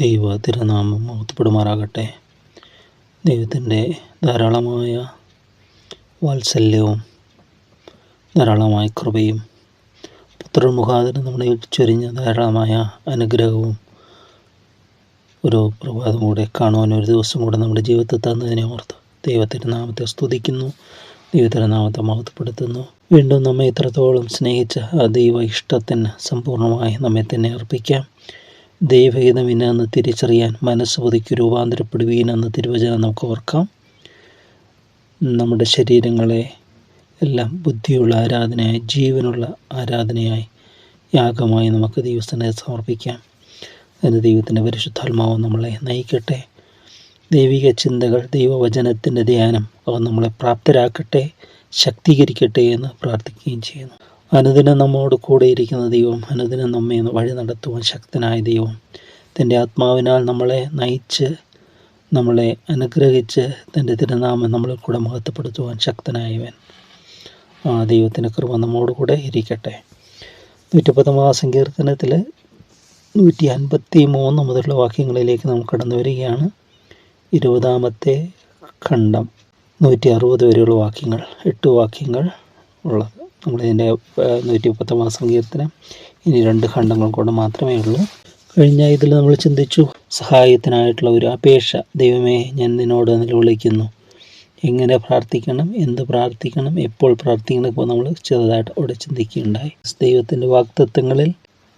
ദൈവ തിരുനാമം മഹത്വപ്പെടുമാറാകട്ടെ. ദൈവത്തിന്റെ ധാരാളമായ വാത്സല്യവും ധാരാളമായ കൃപയും പുത്രൻ മുഖാന്തരം നമ്മുടെ ചൊരിഞ്ഞ ധാരാളമായ അനുഗ്രഹവും ഒരു പ്രഭാതം കൂടെ കാണുവാൻ ഒരു ദിവസം കൂടെ നമ്മുടെ ജീവിതത്തിൽ തന്നതിനെ ഓർത്ത് ദൈവത്തിന്റെ നാമത്തെ സ്തുതിക്കുന്നു ദൈവത്തിന്റെ നാമത്തെ മഹത്വപ്പെടുത്തുന്നു. വീണ്ടും നമ്മെ ഇത്രത്തോളം സ്നേഹിച്ച ആ ദൈവ ഇഷ്ടത്തിന് സമ്പൂർണമായി നമ്മെ തന്നെ അർപ്പിക്കാം. ദൈവഹിതം ഇന്നെന്ന് തിരിച്ചറിയാൻ മനസ്സ് പുതുക്കി രൂപാന്തരപ്പെടുവീനെന്ന് തിരുവചനം നമുക്ക് ഓർക്കാം. നമ്മുടെ ശരീരങ്ങളെ എല്ലാം ബുദ്ധിയുള്ള ആരാധനയായി ജീവനുള്ള ആരാധനയായി യാഗമായി നമുക്ക് ദൈവസ്ഥനെ സമർപ്പിക്കാം. അതിന് ദൈവത്തിന്റെ പരിശുദ്ധാത്മാവ് നമ്മളെ നയിക്കട്ടെ. ദൈവിക ചിന്തകൾ ദൈവവചനത്തിന്റെ ധ്യാനം അവ നമ്മളെ പ്രാപ്തരാക്കട്ടെ ശക്തീകരിക്കട്ടെ എന്ന് പ്രാർത്ഥിക്കുകയും ചെയ്യുന്നു. അനുദിനം നമ്മോട് കൂടെ ഇരിക്കുന്ന ദൈവം അനുദിനം നമ്മെ വഴി നടത്തുവാൻ ശക്തനായ ദൈവം. തന്റെ ആത്മാവിനാൽ നമ്മളെ നയിച്ച് നമ്മളെ അനുഗ്രഹിച്ച് തന്റെ തിരുനാമം നമ്മളിൽ കൂടെ മഹത്വപ്പെടുത്തുവാൻ ശക്തനായവൻ. ആ ദൈവത്തിന്റെ കൃപ നമ്മോട് കൂടെ ഇരിക്കട്ടെ. നൂറ്റിപ്പത്തൊമ്പതാം സങ്കീർത്തനത്തിൽ നൂറ്റി അൻപത്തി മൂന്ന് മുതലുള്ള വാക്യങ്ങളിലേക്ക് നാം കടന്നു വരികയാണ്. ഇരുപതാമത്തെ ഖണ്ഡം നൂറ്റി അറുപത് വരെയുള്ള വാക്യങ്ങൾ എട്ട് വാക്യങ്ങൾ ഉള്ളത്. നമ്മളിതിന്റെ നൂറ്റി മുപ്പത്തൊമ്പതാം സങ്കീർത്തനം ഇനി രണ്ട് ഖണ്ഡങ്ങൾ കൊണ്ട് മാത്രമേ ഉള്ളൂ. കഴിഞ്ഞ ഇതിൽ നമ്മൾ ചിന്തിച്ചു സഹായത്തിനായിട്ടുള്ള ഒരു അപേക്ഷ ദൈവമേ ഞാൻ നിന്നോട് നിലവിളിക്കുന്നു എങ്ങനെ പ്രാർത്ഥിക്കണം എന്ത് പ്രാർത്ഥിക്കണം എപ്പോൾ പ്രാർത്ഥിക്കണം ഇപ്പോൾ നമ്മൾ ചെറുതായിട്ട് അവിടെ ചിന്തിക്കുകയുണ്ടായി. ദൈവത്തിന്റെ വാക്തത്വങ്ങളിൽ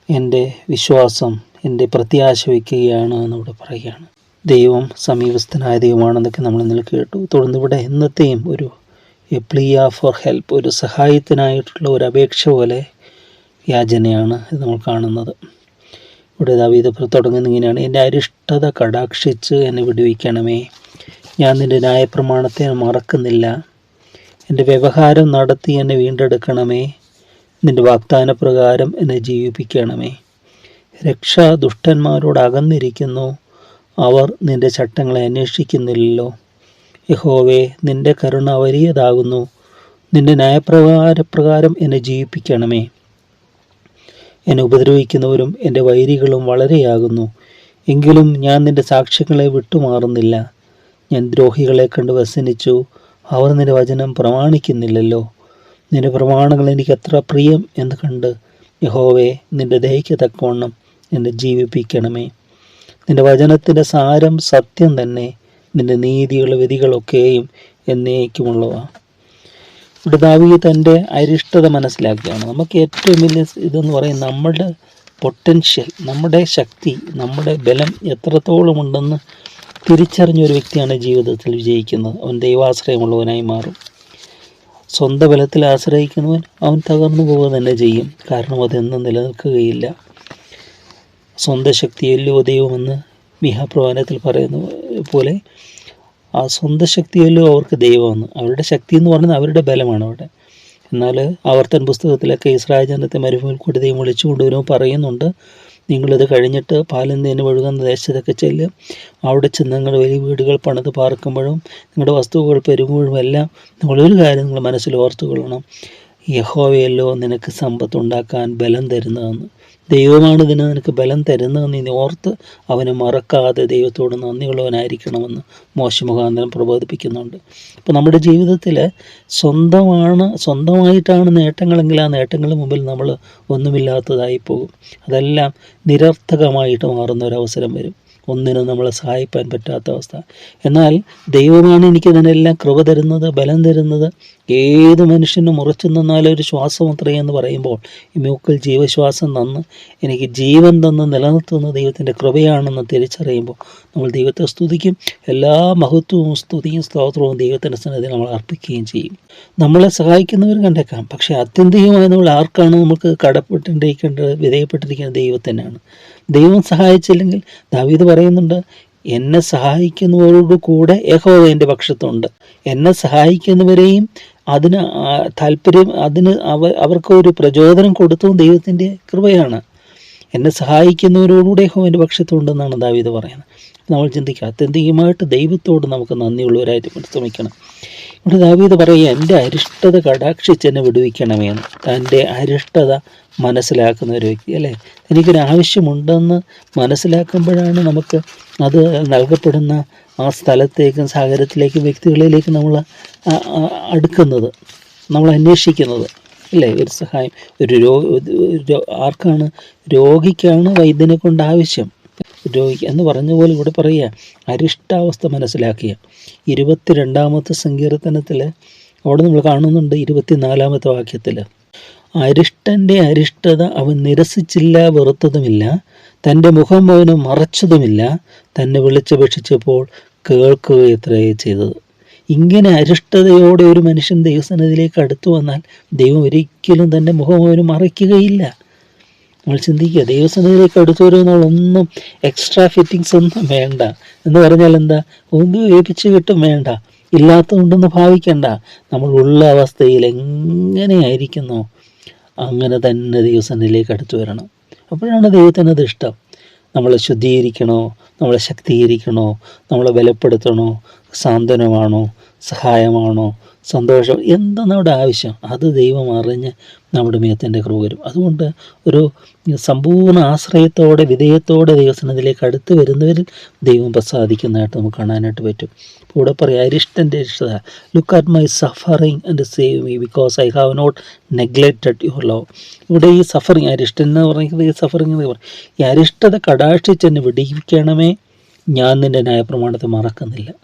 എന്റെ വിശ്വാസം എന്റെ പ്രത്യാശ വയ്ക്കുകയാണ് എന്നിവിടെ പറയുകയാണ്. ദൈവം സമീപസ്ഥനായ ദൈവമാണെന്നൊക്കെ നമ്മൾ ഇന്നലെ കേട്ടു. തുടർന്ന് ഇവിടെ എന്നത്തെയും ഒരു എ പ്ലിയ ഫോർ ഹെൽപ്പ് ഒരു സഹായത്തിനായിട്ടുള്ള ഒരു അപേക്ഷ പോലെ യാചനയാണ് നമ്മൾ കാണുന്നത്. ഇവിടെ ദാവീദ് തുടങ്ങുന്ന ഇങ്ങനെയാണ്. എന്റെ അരിഷ്ടത കടാക്ഷിച്ച് എന്നെ വിടുവിക്കണമേ. ഞാൻ നിന്റെ ന്യായപ്രമാണത്തെ മറക്കുന്നില്ല. എന്റെ വ്യവഹാരം നടത്തി എന്നെ വീണ്ടെടുക്കണമേ. നിന്റെ വാഗ്ദാന പ്രകാരം എന്നെ ജീവിപ്പിക്കണമേ. രക്ഷ ദുഷ്ടന്മാരോട് അകന്നിരിക്കുന്നു. അവർ നിന്റെ ചട്ടങ്ങളെ അന്വേഷിക്കുന്നില്ലല്ലോ. യഹോവേ നിന്റെ കരുണ വലിയതാകുന്നു. നിന്റെ ന്യായപ്രകാരപ്രകാരം എന്നെ ജീവിപ്പിക്കണമേ. എന്നെ ഉപദ്രവിക്കുന്നവരും എന്റെ വൈരികളും വളരെയാകുന്നു. എങ്കിലും ഞാൻ നിന്റെ സാക്ഷ്യങ്ങളെ വിട്ടുമാറുന്നില്ല. ഞാൻ ദ്രോഹികളെ കണ്ട് വസനിച്ചു അവർ നിന്റെ വചനം പ്രമാണിക്കുന്നില്ലല്ലോ. നിന്റെ പ്രമാണങ്ങൾ എനിക്ക് എത്ര പ്രിയം എന്ന് കണ്ട് യഹോവേ നിന്റെ ദയയ്ക്ക് തക്കവണ്ണം എന്നെ ജീവിപ്പിക്കണമേ. നിന്റെ വചനത്തിന്റെ സാരം സത്യം തന്നെ. നിന്റെ നീതിയുള്ള വിധികളൊക്കെയും എന്നേക്കുമുള്ളവ. ഇവിടെ ദാവി തന്റെ അരിഷ്ടത മനസ്സിലാക്കുകയാണ്. നമുക്ക് ഏറ്റവും വലിയ ഇതെന്ന് പറയുന്നത് നമ്മളുടെ പൊട്ടൻഷ്യൽ നമ്മുടെ ശക്തി നമ്മുടെ ബലം എത്രത്തോളം ഉണ്ടെന്ന് തിരിച്ചറിഞ്ഞ ഒരു വ്യക്തിയാണ് ജീവിതത്തിൽ വിജയിക്കുന്നത്. അവൻ ദൈവാശ്രയമുള്ളവനായി മാറും. സ്വന്തം ബലത്തിൽ ആശ്രയിക്കുന്നവൻ അവൻ തകർന്നു പോവുക തന്നെ ചെയ്യും. കാരണം അതെന്നും നിലനിൽക്കുകയില്ല. സ്വന്തം ശക്തിയല്ലോ ദൈവമെന്ന് മിഹാപ്രവാനത്തിൽ പറയുന്ന. പോലെ ആ സ്വന്തം ശക്തിയല്ലോ അവർക്ക് ദൈവമാണ് അവരുടെ ശക്തി എന്ന് പറയുന്നത് അവരുടെ ബലമാണ് അവിടെ. എന്നാൽ ആവർത്തൻ പുസ്തകത്തിലൊക്കെ ഇസ്രായേൽ ജനത്തെ മരുഭൂമിൽ കൂടി ദൈവം വിളിച്ചു കൊണ്ടുവരുമ്പോൾ പറയുന്നുണ്ട്. നിങ്ങളിത് കഴിഞ്ഞിട്ട് പാലും തേനും ഒഴുകുന്ന ദേശത്തൊക്കെ ചെല്ല്. അവിടെ ചെന്ന് നിങ്ങൾ വലിയ വീടുകൾ പണിത് പാർക്കുമ്പോഴും നിങ്ങളുടെ വസ്തുക്കൾ പെരുമ്പോഴും എല്ലാം നിങ്ങളൊരു കാര്യം നിങ്ങൾ മനസ്സിൽ ഓർത്തുകൊള്ളണം. യഹോവയല്ലോ നിനക്ക് സമ്പത്ത് ഉണ്ടാക്കാൻ ബലം തരുന്നതെന്ന്. ദൈവമാണ് ഇതിന് നിനക്ക് ബലം തരുന്നതെന്ന് നീ ഓർത്ത് അവനെ മറക്കാതെ ദൈവത്തോട് നന്ദിയുള്ളവനായിരിക്കണമെന്ന് മോശമുഖാന്തരം പ്രബോധിപ്പിക്കുന്നുണ്ട്. അപ്പോൾ നമ്മുടെ ജീവിതത്തിൽ സ്വന്തമാണ് സ്വന്തമായിട്ടാണ് നേട്ടങ്ങളെങ്കിൽ ആ നേട്ടങ്ങളുടെ മുമ്പിൽ നമ്മൾ ഒന്നുമില്ലാത്തതായി പോകും അതെല്ലാം നിരർത്ഥകമായിട്ട് മാറുന്ന ഒരു അവസരം വരും. ഒന്നിനും നമ്മളെ സഹായിക്കാൻ പറ്റാത്ത അവസ്ഥ. എന്നാൽ ദൈവമാണ് എനിക്ക് ഇതിനെല്ലാം കൃപ തരുന്നത് ബലം തരുന്നത് ഏത് മനുഷ്യനും ഉറച്ചു നിന്നാലും ഒരു ശ്വാസം അത്രയും എന്ന് പറയുമ്പോൾ ഈ മൂക്കിൽ ജീവശ്വാസം തന്ന് എനിക്ക് ജീവൻ തന്ന് നിലനിർത്തുന്ന ദൈവത്തിന്റെ കൃപയാണെന്ന് തിരിച്ചറിയുമ്പോൾ നമ്മൾ ദൈവത്തെ സ്തുതിക്കും. എല്ലാ മഹത്വവും സ്തുതിയും സ്തോത്രവും ദൈവത്തിന്റെ സന്നിധി നമ്മൾ അർപ്പിക്കുകയും ചെയ്യും. നമ്മളെ സഹായിക്കുന്നവർ കണ്ടേക്കാം. പക്ഷേ അത്യന്തികമായി നമ്മൾ ആർക്കാണ് നമുക്ക് കടപ്പെട്ടിരിക്കേണ്ടത് വിധേയപ്പെട്ടിരിക്കുന്നത് ദൈവത്തിനാണ് ദൈവം സഹായിച്ചില്ലെങ്കിൽ ദാവീദ് പറയുന്നുണ്ട് എന്നെ സഹായിക്കുന്നവരോട് കൂടെ യഹോവ എന്റെ പക്ഷത്തുണ്ട്. എന്നെ സഹായിക്കുന്നവരെയും അതിന് താല്പര്യം അതിന് അവ അവർക്ക് ഒരു പ്രചോദനം കൊടുത്തതും ദൈവത്തിന്റെ കൃപയാണ്. എന്നെ സഹായിക്കുന്നവരോടുകൂടെ എന്റെ പക്ഷത്തുണ്ടെന്നാണ് ദാവീദ് പറയുന്നത്. നമ്മൾ ചിന്തിക്കുക ആത്യന്തികമായിട്ട് ദൈവത്തോട് നമുക്ക് നന്ദിയുള്ളവരായിട്ട് പരിശ്രമിക്കണം ഇവിടെ ദാവീദ് പറയുക എന്റെ അരിഷ്ടത കടാക്ഷിച്ച് എന്നെ. വിടുവിക്കണമെന്ന് തന്റെ അരിഷ്ടത മനസ്സിലാക്കുന്ന ഒരു വ്യക്തി അല്ലേ? എനിക്കൊരു ആവശ്യമുണ്ടെന്ന് മനസ്സിലാക്കുമ്പോഴാണ് നമുക്ക് അത് നൽകപ്പെടുന്ന ആ സ്ഥലത്തേക്കും സാഗരത്തിലേക്കും വ്യക്തികളിലേക്കും നമ്മൾ അടുക്കുന്നത് നമ്മൾ അന്വേഷിക്കുന്നത് അല്ലേ? ഒരു സഹായം ഒരു രോഗ ആർക്കാണ് രോഗിക്കാണ് വൈദ്യനെ കൊണ്ട് ആവശ്യം. രോഗിക്ക് എന്ന് പറഞ്ഞ പോലെ ഇവിടെ പറയുക അരിഷ്ടാവസ്ഥ മനസ്സിലാക്കിയ ഇരുപത്തിരണ്ടാമത്തെ സങ്കീർത്തനത്തിൽ അവിടെ നമ്മൾ കാണുന്നുണ്ട് ഇരുപത്തിനാലാമത്തെ വാക്യത്തിൽ അരിഷ്ടന്റെ അരിഷ്ടത അവൻ നിരസിച്ചില്ല വെറുത്തതുമില്ല. തന്റെ മുഖം അവന് മറച്ചതുമില്ല. തന്നെ വിളിച്ചപേക്ഷിച്ചപ്പോൾ കേൾക്കുകയത്രേ ചെയ്തത്. ഇങ്ങനെ അരിഷ്ടതയോടെ ഒരു മനുഷ്യൻ ദൈവസന്നിധിയിലേക്ക് അടുത്തു വന്നാൽ ദൈവം ഒരിക്കലും തന്റെ മുഖം അവന് മറയ്ക്കുകയില്ല. നമ്മൾ ചിന്തിക്കുക ദൈവസന്നിധിയിലേക്ക് അടുത്തു വരുന്നവളൊന്നും എക്സ്ട്രാ ഫിറ്റിങ്സ് ഒന്നും വേണ്ട. എന്ന് പറഞ്ഞാൽ എന്താ? ഒന്നും ഏൽപ്പിച്ച് കിട്ടും വേണ്ട. ഇല്ലാത്തതുണ്ടെന്ന് ഭാവിക്കണ്ട. നമ്മൾ ഉള്ള അവസ്ഥയിൽ എങ്ങനെയായിരിക്കുന്നോ അങ്ങനെ തന്നെ ദൈവസന്നിധിയിലേക്ക് അടുത്തു വരണം. അപ്പോഴാണ് ദൈവത്തിന് അത് ഇഷ്ടം. നമ്മളെ ശുദ്ധീകരിക്കണോ? നമ്മളെ ശക്തീകരിക്കണോ? നമ്മളെ ബലപ്പെടുത്തണോ? സാന്ത്വനമാണോ? സഹായമാണോ? സന്തോഷം? എന്താ നമ്മുടെ ആവശ്യം? അത് ദൈവം അറിഞ്ഞ് നമ്മുടെ മേത്തിന്റെ കൃപ വരും. അതുകൊണ്ട് ഒരു സമ്പൂർണ ആശ്രയത്തോടെ വിധേയത്തോടെ ദൈവസനത്തിലേക്ക് അടുത്ത് വരുന്നവരിൽ ദൈവം പ്രസാദിക്കുന്നതായിട്ട് നമുക്ക് കാണാനായിട്ട് പറ്റും. ഇപ്പോൾ ഇവിടെ പറയാം അരിഷ്ടന്റെ ഇഷ്ടത look at my suffering and save me because I have not neglected your love ഇവിടെ ഈ സഫറിങ് അരിഷ്ടൻ എന്ന് പറയുന്നത് ഈ സഫറിങ് എന്ന് പറയും. ഈ അരിഷ്ടത കടാക്ഷിച്ച് എന്നെ വിടിയിക്കണമേ ഞാൻ നിന്റെ ന്യായപ്രമാണത്തെ മറക്കുന്നില്ല.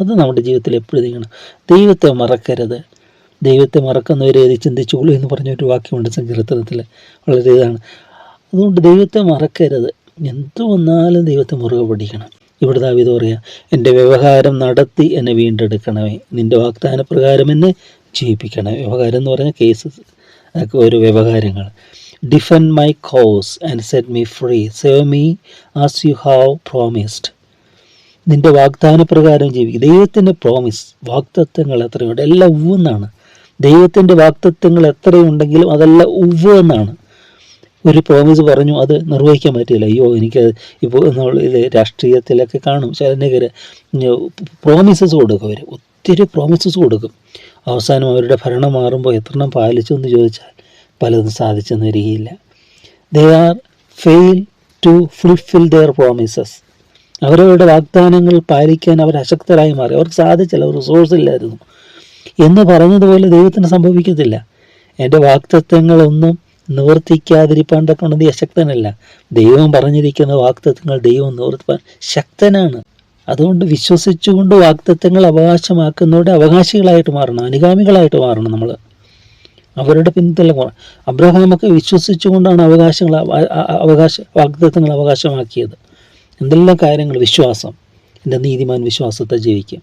അത് നമ്മുടെ ജീവിതത്തിൽ എപ്പോഴും ചെയ്യണം ദൈവത്തെ മറക്കരുത്. ദൈവത്തെ മറക്കുന്നവരെ അത് ചിന്തിച്ചോളൂ എന്ന് പറഞ്ഞൊരു വാക്യമുണ്ട് സങ്കീർത്തനത്തിൽ വളരെ ഇതാണ്. അതുകൊണ്ട് ദൈവത്തെ മറക്കരുത്. എന്തു വന്നാലും ദൈവത്തെ മുറുകെ പിടിക്കണം. ഇവിടെ ദാവിത് പറയാം എന്റെ വ്യവഹാരം നടത്തി എന്നെ വീണ്ടെടുക്കണമേ. നിന്റെ വാഗ്ദാന പ്രകാരം എന്നെ ജീവിപ്പിക്കണമേ. വ്യവഹാരം എന്ന് പറഞ്ഞാൽ കേസസ് ഒരു വ്യവഹാരങ്ങൾ. Defend my cause and set me free save me as you have promised നിന്റെ വാഗ്ദാന പ്രകാരം ജീവിക്കും ദൈവത്തിന്റെ പ്രോമിസ് വാക്തത്വങ്ങൾ എത്രയുണ്ട്? എല്ലാം ഉവ്വെന്നാണ്. ദൈവത്തിന്റെ വാക്തത്വങ്ങൾ എത്രയുണ്ടെങ്കിലും അതെല്ലാം ഉവ്വ് എന്നാണ് ഒരു പ്രോമിസ് പറഞ്ഞു അത് നിർവഹിക്കാൻ പറ്റില്ല അയ്യോ എനിക്ക് ഇപ്പോൾ നമ്മൾ ഇത് രാഷ്ട്രീയത്തിലൊക്കെ കാണും. ചിലനേക്കര് പ്രോമിസസ് കൊടുക്കും അവർ ഒത്തിരി പ്രോമിസസ് കൊടുക്കും. അവസാനം അവരുടെ ഭരണം മാറുമ്പോൾ എത്രണ്ണം പാലിച്ചു എന്ന് ചോദിച്ചാൽ പലതും സാധിച്ചെന്ന് വരികയില്ല. They are fail to fulfil their promises അവരവരുടെ വാഗ്ദാനങ്ങൾ പാലിക്കാൻ അവർ അശക്തരായി മാറി. അവർക്ക് സാധിച്ചില്ല റിസോഴ്സ് ഇല്ലായിരുന്നു. എന്ന് പറഞ്ഞതുപോലെ ദൈവത്തിന് സംഭവിക്കത്തില്ല. എന്റെ വാക്തത്വങ്ങളൊന്നും നിവർത്തിക്കാതിരിപ്പാൻ തക്കൊണ്ട് അശക്തനല്ല. ദൈവം പറഞ്ഞിരിക്കുന്ന വാക്തത്വങ്ങൾ ദൈവം നിവർത്തിപ്പാൻ ശക്തനാണ്. അതുകൊണ്ട് വിശ്വസിച്ചുകൊണ്ട് വാക്തത്വങ്ങൾ അവകാശമാക്കുന്നവരുടെ അവകാശികളായിട്ട് മാറണം അനുഗാമികളായിട്ട് മാറണം നമ്മൾ. അവരുടെ പിന്തുണ അബ്രഹാമൊക്കെ വിശ്വസിച്ചുകൊണ്ടാണ് അവകാശങ്ങൾ അവകാശ വാഗ്ദത്തങ്ങൾ അവകാശമാക്കിയത്. എന്തെല്ലാം കാര്യങ്ങൾ? വിശ്വാസം. എന്റെ നീതിമാൻ വിശ്വാസത്തെ ജീവിക്കും.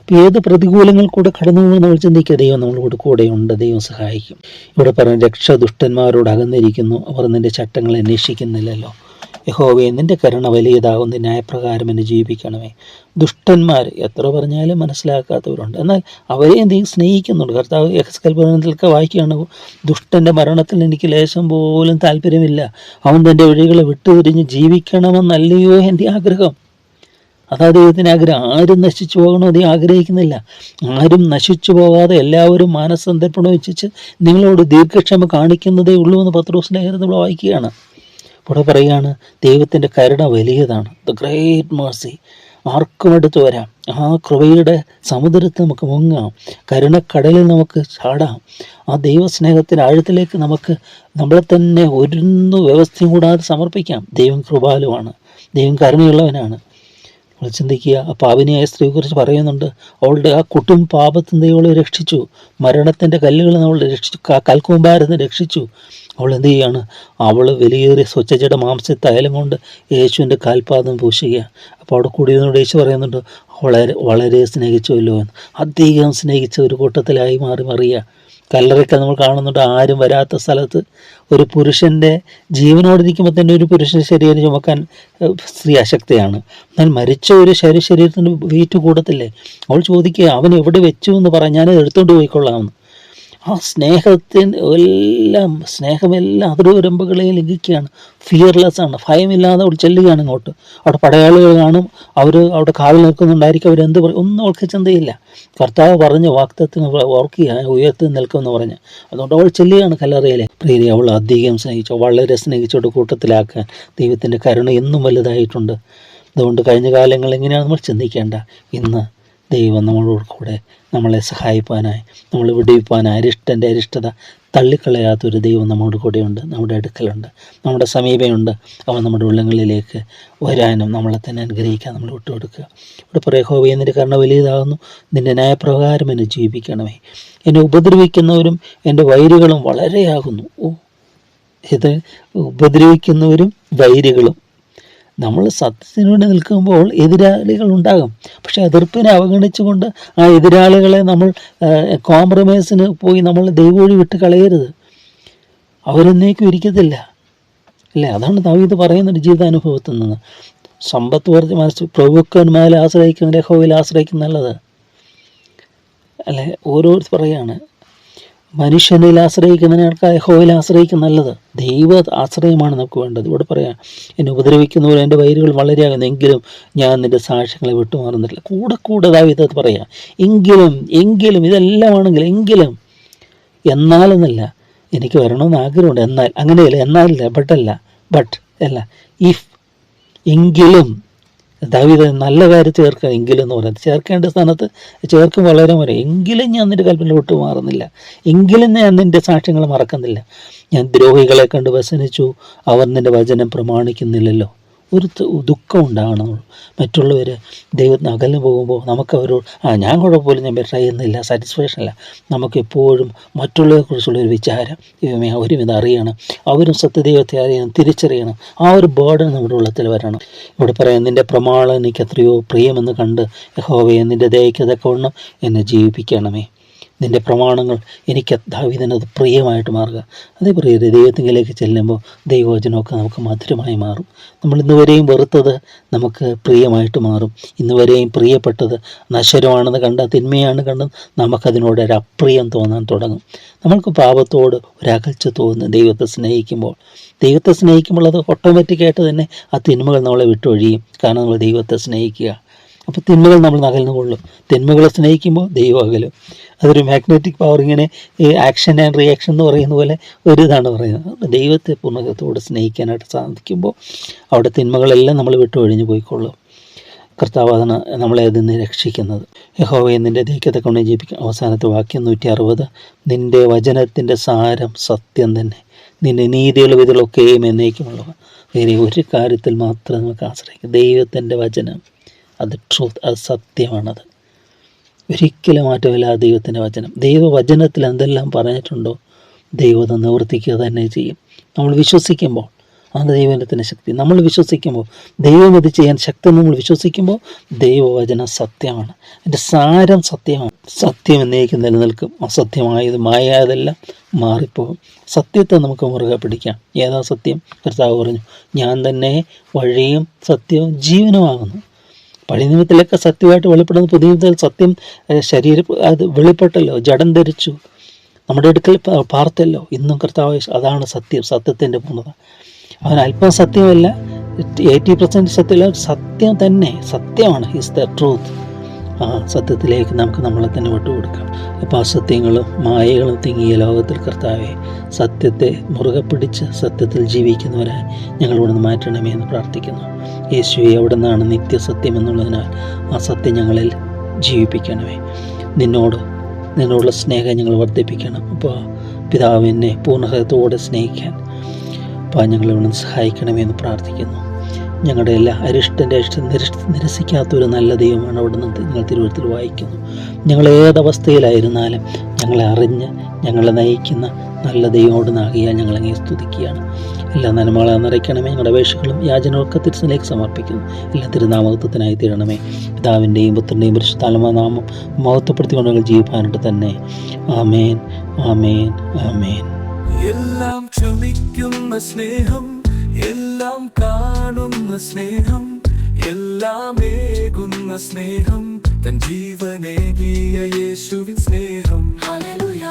അപ്പോൾ ഏത് പ്രതികൂലങ്ങൾ കൂടെ കടന്നു പോകുമ്പോൾ നമ്മൾ ചിന്തിക്കുക ദൈവം നമ്മളോട് കൂടെയുണ്ട് ദൈവം സഹായിക്കും. ഇവിടെ പറഞ്ഞ രക്ഷ ദുഷ്ടന്മാരോട് അകന്നിരിക്കുന്നു. അവർ നിന്റെ ചട്ടങ്ങൾ അന്വേഷിക്കുന്നില്ലല്ലോ. യഹോവയെ നിന്റെ കരുണ വലിയതാകുന്ന ന്യായപ്രകാരം എന്നെ ജീവിക്കണമേ ദുഷ്ടന്മാർ എത്ര പറഞ്ഞാലും മനസ്സിലാക്കാത്തവരുണ്ട്. എന്നാൽ അവരെ നീ സ്നേഹിക്കുന്നുണ്ട്. കർത്താവ് യഹസ്കൽപനത്തിലൊക്കെ വായിക്കുകയാണ് ദുഷ്ടന്റെ മരണത്തിൽ എനിക്ക് ലേശം പോലും താല്പര്യമില്ല. അവൻ തന്റെ വഴികളെ വിട്ടുതിരിഞ്ഞ് ജീവിക്കണമെന്നല്ലയോ എന്റെ ആഗ്രഹം? അതാ ദൈവത്തിന് ആഗ്രഹം. ആരും നശിച്ചു പോകണോ നീ ആഗ്രഹിക്കുന്നില്ല. ആരും നശിച്ചു പോകാതെ എല്ലാവരും മാനസന്തർപ്പണം വെച്ചിച്ച് നിങ്ങളോട് ദീർഘക്ഷമ കാണിക്കുന്നതേ ഉള്ളൂ എന്ന് പത്രോസ് ലേഖനം നമ്മൾ വായിക്കുകയാണ്. ഇവിടെ പറയുകയാണ് ദൈവത്തിന്റെ കരുണ വലിയതാണ്. ദ ഗ്രേറ്റ് മേഴ്സി ആർക്കും എടുത്ത് വരാം. ആ കൃപയുടെ സമുദ്രത്തിൽ നമുക്ക് മുങ്ങാം. കരുണക്കടലിൽ നമുക്ക് ചാടാം. ആ ദൈവസ്നേഹത്തിന്റെ ആഴത്തിലേക്ക് നമുക്ക് നമ്മളെ തന്നെ ഒരുന്നു വ്യവസ്ഥയും കൂടാതെ സമർപ്പിക്കാം. ദൈവം കൃപാലുവാണ്. ദൈവം കരുണയുള്ളവനാണ്. നമ്മൾ ചിന്തിക്കുക ആ പാപിനിയായ സ്ത്രീയെക്കുറിച്ച് പറയുന്നുണ്ട് അവളുടെ ആ കുട്ടും പാപത്തിന്റെ അവളെ രക്ഷിച്ചു. മരണത്തിന്റെ കല്ലുകൾ നമ്മൾ രക്ഷിച്ചു. ക- രക്ഷിച്ചു. അവൾ എന്ത് ചെയ്യാണ് അവൾ വലിയേറിയ സ്വച്ഛജയുടെ മാംസത്തൈലം കൊണ്ട് യേശുവിന്റെ കാൽപാദം പൂശുകയാണ്. അപ്പോൾ അവിടെ കൂടിയതിനോട് യേശു പറയുന്നുണ്ട് വളരെ വളരെ സ്നേഹിച്ചുവല്ലോ എന്ന് അധികം സ്നേഹിച്ച ഒരു കൂട്ടത്തിലായി മാറി മറിയുക കല്ലറയ്ക്കൽ നമ്മൾ കാണുന്നുണ്ട് ആരും വരാത്ത സ്ഥലത്ത് ഒരു പുരുഷന്റെ ജീവനോടിരിക്കുമ്പോൾ തന്നെ ഒരു പുരുഷന്റെ ശരീരം ചുമക്കാൻ സ്ത്രീ അശക്തയാണ്. എന്നാൽ മരിച്ച ഒരു ശരീര ശരീരത്തിന് വെയിറ്റ് കൂടത്തില്ലേ അവൾ ചോദിക്കുക അവൻ എവിടെ വെച്ചു? എന്ന് പറയാൻ ഞാൻ എടുത്തുകൊണ്ട് പോയിക്കൊള്ളാമെന്ന് ആ സ്നേഹത്തിന് എല്ലാം സ്നേഹമെല്ലാം അതിർവരമ്പുകളെ ലംഘിക്കുകയാണ്. ഫിയർലെസ് ആണ്. ഭയമില്ലാതെ അവിടെ ചെല്ലുകയാണ് ഇങ്ങോട്ട്. അവിടെ പടയാളികൾ കാണും. അവർ അവിടെ കാവൽ നിൽക്കുന്നുണ്ടായിരിക്കും. അവരെന്ത് പറയും? ഒന്നും അവൾക്ക് ചിന്തയില്ല. കർത്താവ് പറഞ്ഞ വാക്തത്തിന് ഓർക്കുക ഉയർത്തി നിൽക്കുമെന്ന് പറഞ്ഞ്. അതുകൊണ്ട് അവൾ ചെല്ലുകയാണ് കല്ലറയിലെ. പ്രീതി അവൾ അധികം സ്നേഹിച്ചു. വളരെ സ്നേഹിച്ചോട്ട് കൂട്ടത്തിലാക്കാൻ ദൈവത്തിന്റെ കരുണ എന്നും വലുതായിട്ടുണ്ട്. അതുകൊണ്ട് കഴിഞ്ഞ കാലങ്ങൾ എങ്ങനെയാണ് നമ്മൾ ചിന്തിക്കേണ്ട? ഇന്ന് ദൈവം നമ്മളോട് കൂടെ നമ്മളെ സഹായിപ്പാനായി നമ്മളെ വിടിവിപ്പാനായി അരിഷ്ടന്റെ അരിഷ്ടത തള്ളിക്കളയാത്തൊരു ദൈവം നമ്മുടെ കൂടെയുണ്ട് നമ്മുടെ അടുക്കലുണ്ട് നമ്മുടെ സമീപമുണ്ട് അവൻ നമ്മുടെ ഉള്ളങ്ങളിലേക്ക് വരാനും നമ്മളെ തന്നെ അനുഗ്രഹിക്കാൻ നമ്മൾ വിട്ടുകൊടുക്കുക. ഇവിടെ പറയുക ഹോവയെ നിന്റെ കരുണ വലിയതാകുന്നു നിന്റെ ന്യായപ്രകാരം എന്നെ ജീവിക്കണമേ എന്നെ ഉപദ്രവിക്കുന്നവരും എന്റെ വൈരുകളും വളരെയാകുന്നു. ഓ ഇത് ഉപദ്രവിക്കുന്നവരും വൈരികളും നമ്മൾ സത്യത്തിന് വേണ്ടി നിൽക്കുമ്പോൾ എതിരാളികൾ ഉണ്ടാകും പക്ഷേ എതിർപ്പിനെ അവഗണിച്ചുകൊണ്ട് ആ എതിരാളികളെ നമ്മൾ കോംപ്രമൈസിന് പോയി നമ്മൾ ദൈവവഴി വിട്ട് കളയരുത്. അവരെന്നേക്കും ഇരിക്കത്തില്ല. അല്ലേ? അതാണ് ദാവീദ് പറയുന്നൊരു ജീവിതാനുഭവത്തിൽ നിന്ന്. സമ്പത്ത് വർദ്ധ മനസ്സ് പ്രഭുക്കന്മാരെ ആശ്രയിക്കുന്ന രഹോവിൽ ആശ്രയിക്കുന്ന നല്ലത്. അല്ലെ? ഓരോരുത്തർ പറയാണ് മനുഷ്യനിൽ ആശ്രയിക്കുന്നതിനേക്കാൾ യഹോവയിൽ ആശ്രയിക്കുന്ന നല്ലത്. ദൈവ ആശ്രയമാണ് നമുക്ക് വേണ്ടത്. ഇവിടെ പറയാം എന്നെ ഉപദ്രവിക്കുന്നവർ എന്റെ വൈരുകൾ വളരെയാകുന്നു. എങ്കിലും ഞാൻ നിന്റെ സാക്ഷ്യങ്ങളെ വിട്ടുമാറുന്നില്ല കൂടെ കൂടെ ദാവിധത്ത് പറയാം എങ്കിലും എങ്കിലും ഇതെല്ലാമാണെങ്കിൽ എങ്കിലും എന്നാലെന്നല്ല എനിക്ക് വരണമെന്ന് ആഗ്രഹമുണ്ട്. എന്നാൽ അങ്ങനെയല്ല എന്നാലില്ല ബട്ടല്ല ബട്ട് അല്ല ഇഫ് എങ്കിലും ദാവീദ് നല്ല കാര്യം ചേർക്കുക എങ്കിലും എന്ന് പറയുന്നത് ചേർക്കേണ്ട സ്ഥാനത്ത് ചേർക്കും വളരെ മുறை എങ്കിലും ഞാൻ നിന്റെ കൽപ്പന വിട്ടു മാറുന്നില്ല എങ്കിലും ഞാൻ നിന്റെ സാക്ഷ്യങ്ങൾ മറക്കുന്നില്ല. ഞാൻ ദ്രോഹികളെ കണ്ട് വ്യസനിച്ചു. അവർ നിന്റെ വചനം പ്രമാണിക്കുന്നില്ലല്ലോ. ഒരു ദുഃഖം ഉണ്ടാകണമുള്ളൂ മറ്റുള്ളവർ ദൈവത്തിന് അകലിന് പോകുമ്പോൾ നമുക്ക് അവരോട് ആ ഞാൻ കുഴപ്പമില്ല ഞാൻ ബെറ്റർ ചെയ്യുന്നില്ല സാറ്റിസ്ഫാക്ഷൻ അല്ല. നമുക്ക് എപ്പോഴും മറ്റുള്ളവരെ കുറിച്ചുള്ള ഒരു വിചാരം ഇവമേ അവരും ഇത് അറിയണം. അവരും സത്യദൈവത്തെ അറിയണം തിരിച്ചറിയണം. ആ ഒരു ബേർഡൻ നമ്മുടെ ഉള്ളത്തിൽ വരണം. ഇവിടെ പറയാം നിന്റെ പ്രമാണം എനിക്ക് എത്രയോ പ്രിയമെന്ന് കണ്ട് യഹോവയെ നിന്റെ ദയക്കതൊക്കെ എന്നെ ജീവിപ്പിക്കണമേ. നിന്റെ പ്രമാണങ്ങൾ എനിക്ക് ദാവിതനത് പ്രിയമായിട്ട് മാറുക. അതേ പ്രിയ ദൈവത്തിങ്കിലേക്ക് ചെല്ലുമ്പോൾ ദൈവവചനമൊക്കെ നമുക്ക് മധുരമായി മാറും. നമ്മൾ ഇന്ന് വരെയും വെറുത്തത് നമുക്ക് പ്രിയമായിട്ട് മാറും. ഇന്ന് വരെയും പ്രിയപ്പെട്ടത് നശ്വരമാണെന്ന് കണ്ട തിന്മയാണ് കണ്ട് നമുക്കതിനോട് ഒരു അപ്രിയം തോന്നാൻ തുടങ്ങും. നമ്മൾക്ക് പാപത്തോട് ഒരകൽച്ച തോന്നുന്നു ദൈവത്തെ സ്നേഹിക്കുമ്പോൾ. ദൈവത്തെ സ്നേഹിക്കുമ്പോൾ അത് ഓട്ടോമാറ്റിക്കായിട്ട് തന്നെ ആ തിന്മകൾ നമ്മളെ വിട്ടൊഴിയും. കാരണം നമ്മൾ ദൈവത്തെ സ്നേഹിക്കുക. അപ്പോൾ തിന്മകൾ നമ്മൾ നകലിന് കൊള്ളും. തിന്മകളെ സ്നേഹിക്കുമ്പോൾ ദൈവം അകലും. അതൊരു മാഗ്നറ്റിക് പവർ ഇങ്ങനെ ആക്ഷൻ ആൻഡ് റിയാക്ഷൻ എന്ന് പറയുന്ന പോലെ ഒരു ഇതാണ് പറയുന്നത്. ദൈവത്തെ പൂർണതയോടെ സ്നേഹിക്കാനായിട്ട് സാധിക്കുമ്പോൾ അവിടെ തിന്മകളെല്ലാം നമ്മൾ വിട്ടൊഴിഞ്ഞു പോയിക്കൊള്ളും. കർത്താവാദന നമ്മളെ അതിൽ നിന്ന് രക്ഷിക്കുന്നത്. യഹോവ നിന്റെ ദൈക്കത്തെ കൊണ്ട് ജീവിപ്പിക്കും അവസാനത്തെ വാക്യം നൂറ്റി അറുപത് നിന്റെ വചനത്തിന്റെ സാരം സത്യം തന്നെ. നിന്റെ നീതികൾ വിധികളൊക്കെയും എന്നേക്കുമുള്ളവ. വേറെ ഒരു കാര്യത്തിൽ മാത്രം നമുക്ക് ആശ്രയിക്കാം. ദൈവത്തിന്റെ വചനം. അത് ട്രൂത്ത് അത് സത്യമാണത്. ഒരിക്കലും മാറ്റമില്ല ആ ദൈവത്തിന്റെ വചനം. ദൈവവചനത്തിൽ എന്തെല്ലാം പറഞ്ഞിട്ടുണ്ടോ ദൈവം അത് നിവർത്തിക്കുക തന്നെ ചെയ്യും. നമ്മൾ വിശ്വസിക്കുമ്പോൾ ആണ് ദൈവത്തിന്റെ ശക്തി. നമ്മൾ വിശ്വസിക്കുമ്പോൾ ദൈവം ഇത് ചെയ്യാൻ ശക്തി നമ്മൾ വിശ്വസിക്കുമ്പോൾ ദൈവവചനം സത്യമാണ്. അതിന്റെ സാരം സത്യമാണ്. സത്യം എന്നേക്കും നിലനിൽക്കും. അസത്യമായത് മായാതെല്ലാം മാറിപ്പോകും. സത്യത്തെ നമുക്ക് മുറുകെ പിടിക്കാം. ഏതാ സത്യം? കർത്താവ് പറഞ്ഞു ഞാൻ തന്നെ വഴിയും സത്യവും ജീവനുമാകുന്നു. പഴയ നിയമത്തിലൊക്കെ സത്യമായിട്ട് വെളിപ്പെടുന്ന പുതിയ നിയമത്തിൽ സത്യം ശരീരം അത് വെളിപ്പെട്ടല്ലോ ജഡം ധരിച്ചു. നമ്മുടെ അടുക്കൽ പാർത്തല്ലോ ഇന്നും കർത്താവ് അതാണ് സത്യം സത്യത്തിന്റെ പൂർണത. അവൻ അല്പം സത്യമല്ല എയ്റ്റി പെർസെന്റ് സത്യമല്ല സത്യം തന്നെ സത്യമാണ് ഹിസ് ദ ട്രൂത്ത് ആ സത്യത്തിലേക്ക് നമുക്ക് നമ്മളെ തന്നെ വിട്ടുകൊടുക്കാം. അപ്പോൾ അസത്യങ്ങളും മായകളും തിങ്ങിയ ലോകത്തിൽ കർത്താവെ സത്യത്തെ മുറുകെ പിടിച്ച് സത്യത്തിൽ ജീവിക്കുന്നവരായി ഞങ്ങളിവിടെ നിന്ന് മാറ്റണമേ എന്ന് പ്രാർത്ഥിക്കുന്നു. യേശുവെ എവിടെ നിന്നാണ് നിത്യസത്യം എന്നുള്ളതിനാൽ ആ സത്യം ഞങ്ങളിൽ ജീവിപ്പിക്കണമേ. നിന്നോട് നിന്നോടുള്ള സ്നേഹം ഞങ്ങൾ വർദ്ധിപ്പിക്കണം. അപ്പോൾ പിതാവ് എന്നെ പൂർണഹൃദയത്തോടെ സ്നേഹിക്കാൻ അപ്പോൾ ഞങ്ങളെ നിന്ന് സഹായിക്കണമേ എന്ന് പ്രാർത്ഥിക്കുന്നു. ഞങ്ങളുടെ എല്ലാ അരിഷ്ടന്റെ ഇഷ്ടം നിരസിക്കാത്ത ഒരു നല്ല ദൈവമാണ് അവിടെ നിന്ന് നിങ്ങൾ തിരുവനന്തപുരത്തിൽ വായിക്കുന്നു. ഞങ്ങൾ ഏതവസ്ഥയിലായിരുന്നാലും ഞങ്ങളെ അറിഞ്ഞ് ഞങ്ങളെ നയിക്കുന്ന നല്ല ദൈവമോട് നാകിയാൽ ഞങ്ങളങ്ങനെ സ്തുതിക്കുകയാണ്. എല്ലാ നന്മകളെ നിറയ്ക്കണമേ ഞങ്ങളുടെ അപേക്ഷകളും യാചനകളൊക്കെ തിരുസനിലേക്ക് സമർപ്പിക്കുന്നു. എല്ലാ തിരുനാമത്വത്തിനായി തീരണമേ. പിതാവിന്റെയും പുത്രന്റെയും പരിശുദ്ധാത്മ നാമം മഹത്വപ്പെടുത്തിക്കൊണ്ട് ഞങ്ങൾ ജീവിക്കാനായിട്ട് തന്നെ. ആമേൻ ആമേൻ ആമേൻ. എല്ലാം ക്ഷമിക്കുന്ന സ്നേഹം എല്ലാം കാണുന്ന സ്നേഹം എല്ലാം ഏകുന്ന സ്നേഹം തൻ ജീവനേ യേശുവിൻ സ്നേഹം. ഹല്ലേലൂയ